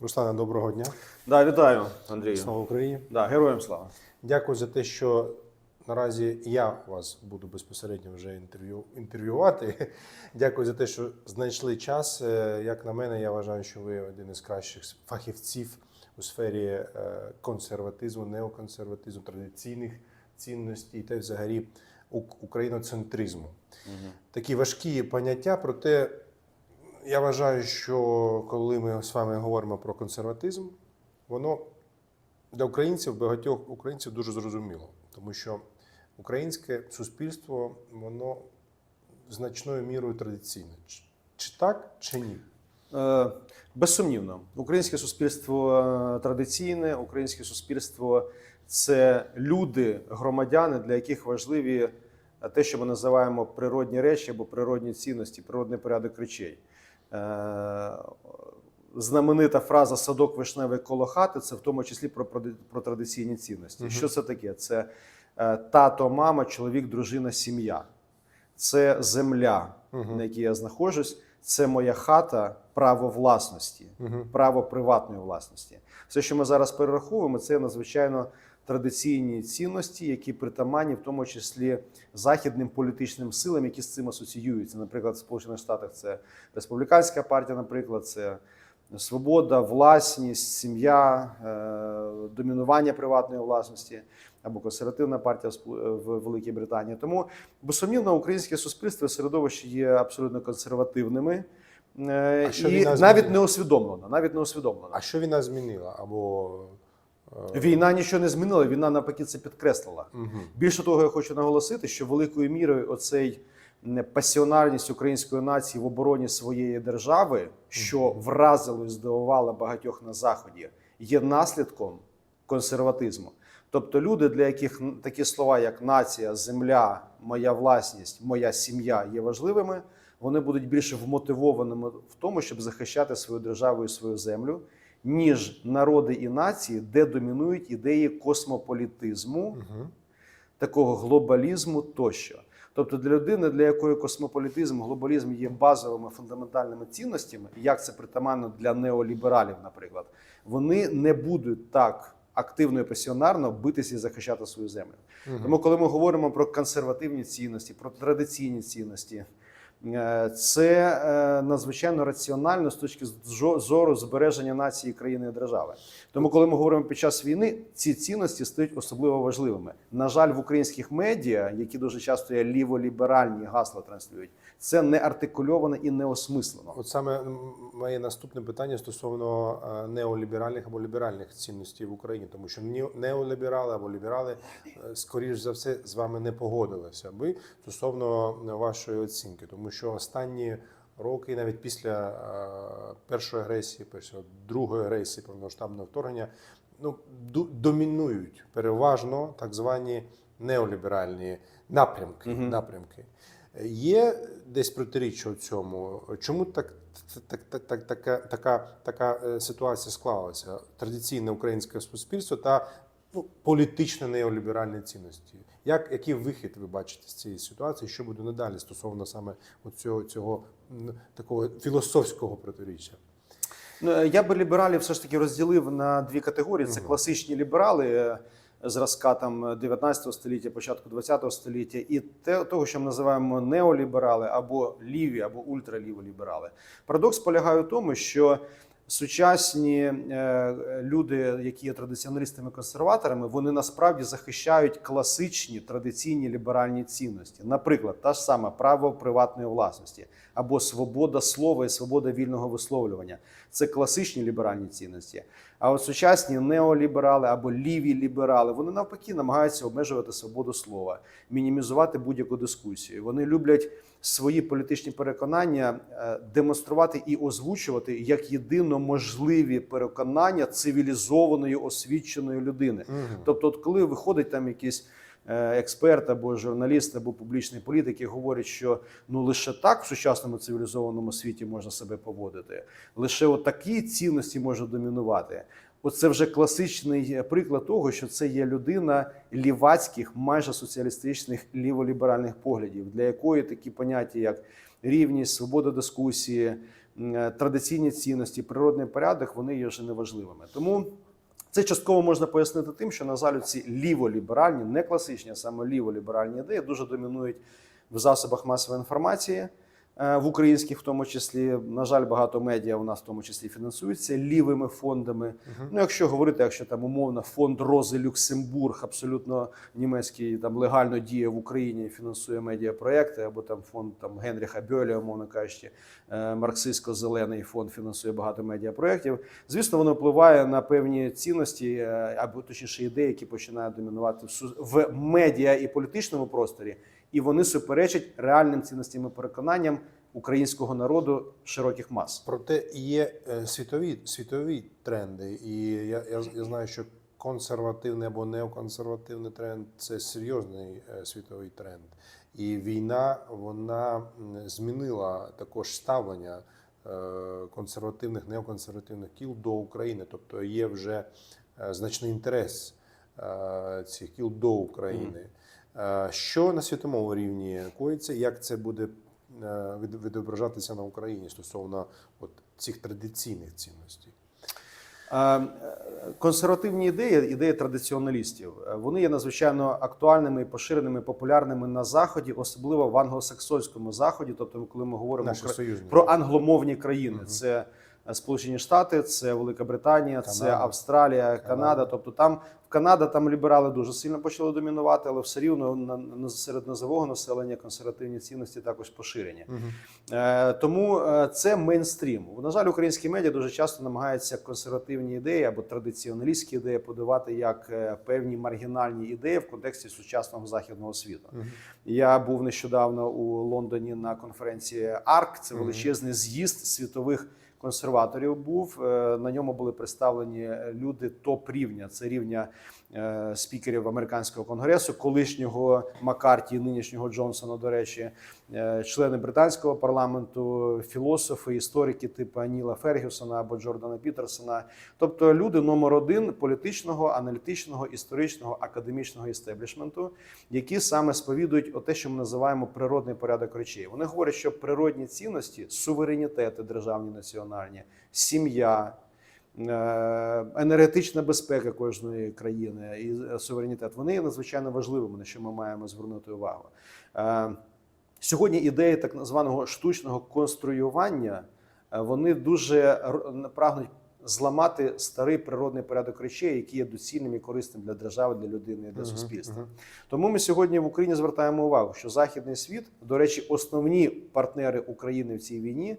Руслане, доброго дня. Да, вітаю, Андрію. Слава Україні. Да, героям слава. Дякую за те, що наразі я вас буду безпосередньо вже інтерв'ю, інтерв'ювати. Дякую за те, що знайшли час. Е, Як на мене, я вважаю, що ви один із кращих фахівців у сфері е, консерватизму, неоконсерватизму, традиційних цінностей та взагалі ук- україноцентризму. Такі важкі поняття, проте я вважаю, що коли ми з вами говоримо про консерватизм, воно для українців, багатьох українців дуже зрозуміло, тому що українське суспільство, воно значною мірою традиційне. Чи, так, чи ні? Е, безсумнівно, українське суспільство е, традиційне, українське суспільство це люди, громадяни, для яких важливі е, те, що ми називаємо природні речі або природні цінності, природний порядок речей. Е, Знаменита фраза садок вишневий коло хати це в тому числі про, про, традиційні цінності. Мгм. Що це таке? Це е, тато, мама, чоловік, дружина, сім'я. Це земля, Мгм. на якій я знаходжусь. Це моя хата, право власності, Мгм. право приватної власності. Все, що ми зараз перераховуємо, це надзвичайно традиційні цінності, які притаманні, в тому числі західним політичним силам, які з цим асоціюються. Наприклад, в Сполучених Штатах це республіканська партія, наприклад, це свобода, власність, сім'я, е, домінування приватної власності або консервативна партія в Сполу- Великій Британії. Тому безсумнівно українське суспільство і середовище є абсолютно консервативними. е, А І навіть не усвідомлено. Навіть не усвідомлено. А що війна змінила? Або е, Війна нічого не змінила, війна навпаки це підкреслила. мгм. Більше того, я хочу наголосити, що великою мірою оцей пасіонарність української нації в обороні своєї держави, що вразило і здивувало багатьох на заході, є наслідком консерватизму. Тобто люди, для яких такі слова, як нація, земля, моя власність, моя сім'я є важливими, вони будуть більше вмотивованими в тому, щоб захищати свою державу і свою землю, ніж народи і нації, де домінують ідеї космополітизму Мгм. такого глобалізму тощо. Тобто для людини, для якої космополітизм, глобалізм є базовими фундаментальними цінностями, як це притаманно для неолібералів, наприклад, вони не будуть так активно і пасіонарно битися і захищати свою землю. Мгм. Тому, коли ми говоримо про консервативні цінності, про традиційні цінності, це е, надзвичайно раціонально з точки зору збереження нації, країни і держави. Тому, коли ми говоримо під час війни, ці цінності стають особливо важливими. На жаль, в українських медіа, які дуже часто є ліволіберальні гасла транслюють, це не артикульовано і не осмислено. От саме моє наступне питання стосовно е, неоліберальних або ліберальних цінностей в Україні, тому що неоліберали або ліберали, е, скоріш за все, з вами не погодилися би стосовно вашої оцінки, тому що останні роки, навіть після е, першої агресії, після другої агресії повномасштабного вторгнення, ну домінують переважно так звані неоліберальні напрямки. Мгм. напрямки. Є десь протиріччя у цьому? Чому так, так, так, так, така, така, така е, ситуація склалася? Традиційне українське суспільство та ну, політично неоліберальні цінності. Як, який вихід ви бачите з цієї ситуації? Що буде надалі стосовно саме цього, цього такого філософського протиріччя? Ну, е, я би лібералів все ж таки розділив на дві категорії: це Мгм. класичні ліберали. е, Зразка там 19 століття, початку 20 століття, і те, того, що ми називаємо неоліберали або ліві, або ультраліволіберали. Парадокс полягає в тому, що сучасні е, люди, які є традиціоналістами консерваторами, вони насправді захищають класичні традиційні ліберальні цінності. Наприклад, та ж сама право приватної власності або свобода слова і свобода вільного висловлювання. Це класичні ліберальні цінності. А от сучасні неоліберали або ліві ліберали вони навпаки намагаються обмежувати свободу слова, мінімізувати будь-яку дискусію. Вони люблять свої політичні переконання е, демонструвати і озвучувати як єдино можливі переконання цивілізованої освіченої людини. Мгм. Тобто, от коли виходить там якийсь експерт або журналіст, або публічний політик і говорить, що ну лише так в сучасному цивілізованому світі можна себе поводити, лише от такі цінності можуть домінувати. Оце вже класичний е, приклад того, що це є людина лівацьких, майже соціалістичних ліволіберальних поглядів, для якої такі поняття, як рівність, свобода дискусії, е, традиційні цінності, природний порядок, вони є вже неважливими. Тому це частково можна пояснити тим, що на жаль, ці ліволіберальні, не класичні, а саме ліволіберальні ідеї дуже домінують в засобах масової інформації. Е, В українських, в тому числі, на жаль, багато медіа у нас в тому числі фінансуються лівими фондами. Ну, якщо говорити, якщо там умовно фонд Рози Люксембург, абсолютно німецький там легально діє в Україні, фінансує медіапроекти, або там фонд там Генріха Бьоля, умовно кажучи, е, марксистсько-зелений фонд фінансує багато медіапроєктів. Звісно, воно впливає на певні цінності, е, або точніше ідеї, які починають домінувати в медіа і політичному просторі, і вони суперечать реальним цінностям і переконанням українського народу широких мас. Проте є е, світові, світові тренди, і я, я, я знаю, що консервативний або неоконсервативний тренд це серйозний е, світовий тренд. І війна вона змінила також ставлення е, консервативних, неоконсервативних кіл до України. Тобто є вже значний інтерес цих кіл до України. Е, Що на світовому рівні коїться, як це буде е, відображатися на Україні стосовно от цих традиційних цінностей? Е, Консервативні ідеї, ідеї традиціоналістів, вони є надзвичайно актуальними і поширеними, популярними на заході, особливо в англосаксонському заході. Тобто, коли ми говоримо про, про англомовні країни, це е, Сполучені Штати, це Велика Британія, це Австралія, Канада. Тобто, там Канада там ліберали дуже сильно почали домінувати, але все рівно на, на серед низового населення консервативні цінності також поширені. Е, Тому е, це мейнстрім. На жаль, українські медіа дуже часто намагаються консервативні ідеї або традиціоналістські ідеї подавати як е, певні маргінальні ідеї в контексті сучасного західного світу. Я був нещодавно у Лондоні на конференції АРК. Це величезний з'їзд світових. Консерваторів був Е, на ньому були представлені люди топ рівня. Це рівня спікерів американського конгресу, колишнього Маккарті, нинішнього Джонсона. До речі, е, члени британського парламенту, філософи, історики типу Аніла Фергюсона або Джордана Пітерсона. Тобто люди номер один політичного, аналітичного, історичного, академічного істеблішменту, які саме сповідують о те, що ми називаємо природний порядок речей. Вони говорять, що природні цінності, суверенітети державні національні, сім'я. Е, Енергетична безпека кожної країни і е, суверенітет вони є надзвичайно важливими, на що ми маємо звернути увагу. Е, Сьогодні ідеї так званого штучного конструювання вони дуже прагнуть зламати старий природний порядок речей, який є доцільним і корисним для держави, для людини для суспільства. Тому ми сьогодні в Україні звертаємо увагу, що західний світ, до речі, основні партнери України в цій війні.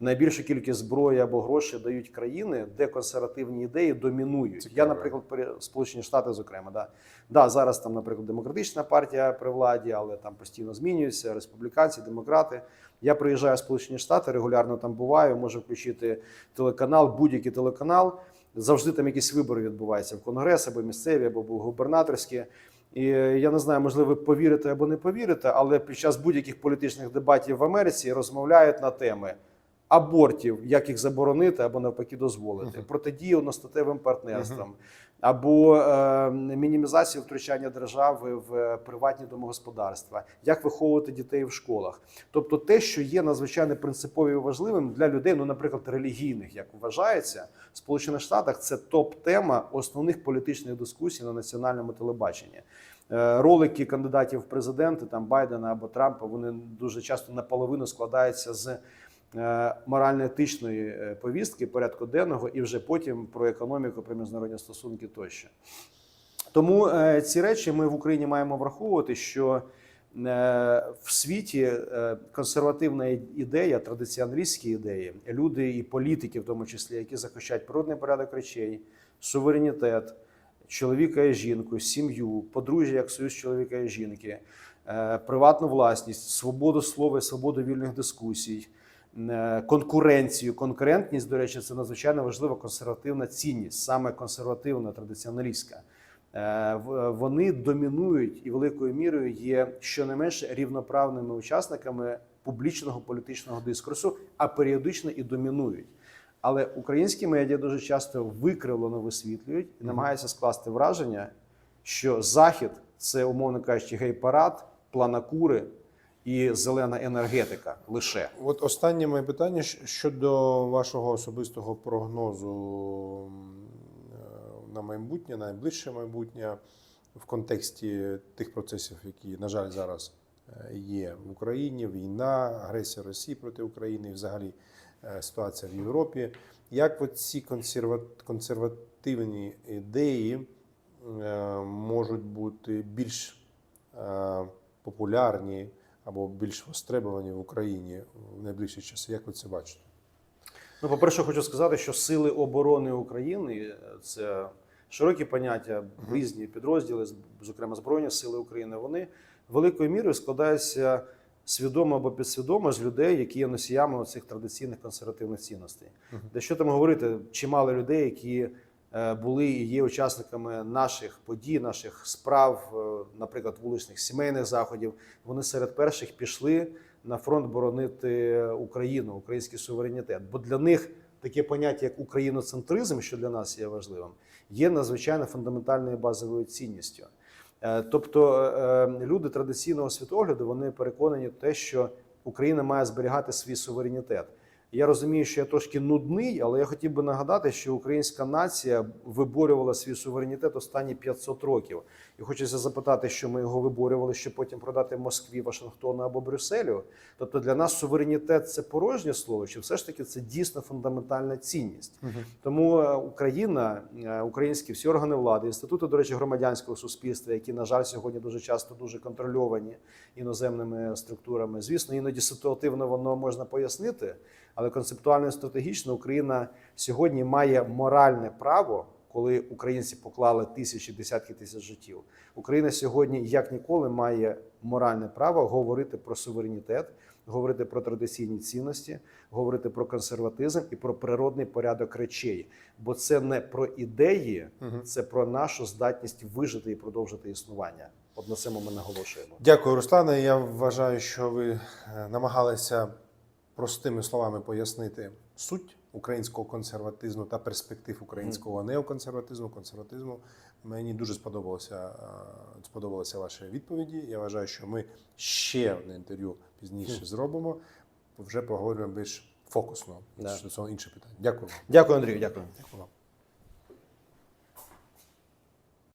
Найбільшу кількість зброї або грошей дають країни, де консервативні ідеї домінують. Цікаво. Я, наприклад, Сполучені Штати, зокрема, да. Да, зараз там, наприклад, демократична партія при владі, але там постійно змінюються республіканці, демократи. Я приїжджаю в Сполучені Штати, регулярно там буваю, можу включити телеканал, будь-який телеканал. Завжди там якісь вибори відбуваються в конгрес або місцеві, або губернаторські. І е, я не знаю, можливо, ви повірите або не повірите, але під час будь-яких політичних дебатів в Америці розмовляють на теми абортів, як їх заборонити або навпаки дозволити, протидії одностатевим партнерствам, або е, мінімізацію втручання держави в приватні домогосподарства, як виховувати дітей в школах. Тобто, те, що є надзвичайно принциповим і важливим для людей, ну, наприклад, релігійних, як вважається, в Сполучених Штатах це топ-тема основних політичних дискусій на національному телебаченні. Е, Ролики кандидатів в президенти, там Байдена або Трампа, вони дуже часто наполовину складаються з е, морально-етичної е, повістки, порядку денного, і вже потім про економіку, про міжнародні стосунки тощо. Тому е, ці речі ми в Україні маємо враховувати, що е, в світі е, консервативна ідея, традиціоналістські ідеї, люди і політики, в тому числі, які захищають природний порядок речей, суверенітет, чоловіка і жінку, сім'ю, подружжя як союз чоловіка і жінки, е, приватну власність, свободу слова, і свободу вільних дискусій. Е, Конкуренцію, конкурентність, до речі, це надзвичайно важлива консервативна цінність, саме консервативна, традиціоналістська. Е, в- Вони домінують і великою мірою є щонайменше рівноправними учасниками публічного політичного дискурсу, а періодично і домінують. Але українські медіа дуже часто викривлено висвітлюють і намагаються скласти враження, що Захід це, умовно кажучи, гей-парад, планакури і зелена енергетика лише. От останнє моє питання щодо вашого особистого прогнозу е, на майбутнє, на найближче майбутнє в контексті тих процесів, які, на жаль, зараз е, є в Україні: війна, агресія Росії проти України і взагалі е, ситуація в Європі. Як ці консерва- консервативні ідеї можуть бути більш популярні або більш востребовані в Україні в найближчі часи? Як ви це бачите? Ну, по-перше, хочу сказати, що сили оборони України е, це широкі поняття, різні підрозділи, зокрема Збройні Сили України. Вони великою мірою складаються свідомо або підсвідомо з людей, які є носіями цих традиційних консервативних цінностей. Де що там говорити, чимало людей, які були і є учасниками наших подій, наших справ, е, наприклад, вуличних сімейних заходів. Вони серед перших пішли на фронт боронити Україну, український суверенітет. Бо для них таке поняття, як україноцентризм, що для нас є важливим, є надзвичайно фундаментальною базовою цінністю. Е, Тобто е, люди традиційного світогляду вони переконані в те, що Україна має зберігати свій суверенітет. Я розумію, що я трошки нудний, але я хотів би нагадати, що українська нація виборювала свій суверенітет останні 500 років. І хочеться запитати, що ми його виборювали, щоб потім продати Москві, Вашингтону або Брюсселю. Тобто для нас суверенітет це порожнє слово, чи все ж таки це дійсно фундаментальна цінність. Тому е, Україна, е, українські всі органи влади, інститути, до речі, громадянського суспільства, які, на жаль, сьогодні дуже часто дуже контрольовані іноземними структурами. Звісно, іноді ситуативно воно можна пояснити, але концептуально і стратегічно Україна сьогодні має моральне право. Коли українці поклали тисячі, десятки тисяч життів, Україна сьогодні як ніколи має моральне право говорити про суверенітет, говорити про традиційні цінності, говорити про консерватизм і про природний порядок речей. Бо це не про ідеї, це про нашу здатність вижити і продовжити існування. От на цьому ми наголошуємо. Дякую, Руслане. Я вважаю, що ви е, намагалися простими словами пояснити суть українського консерватизму та перспектив українського неоконсерватизму, консерватизму. Мені дуже сподобалося, е, сподобалися ваші відповіді. Я вважаю, що ми ще одне інтерв'ю пізніше зробимо. Вже поговоримо більш фокусно Да. щодо цього інше питання. Дякую. Дякую, Андрію. Дякую. Дякую вам.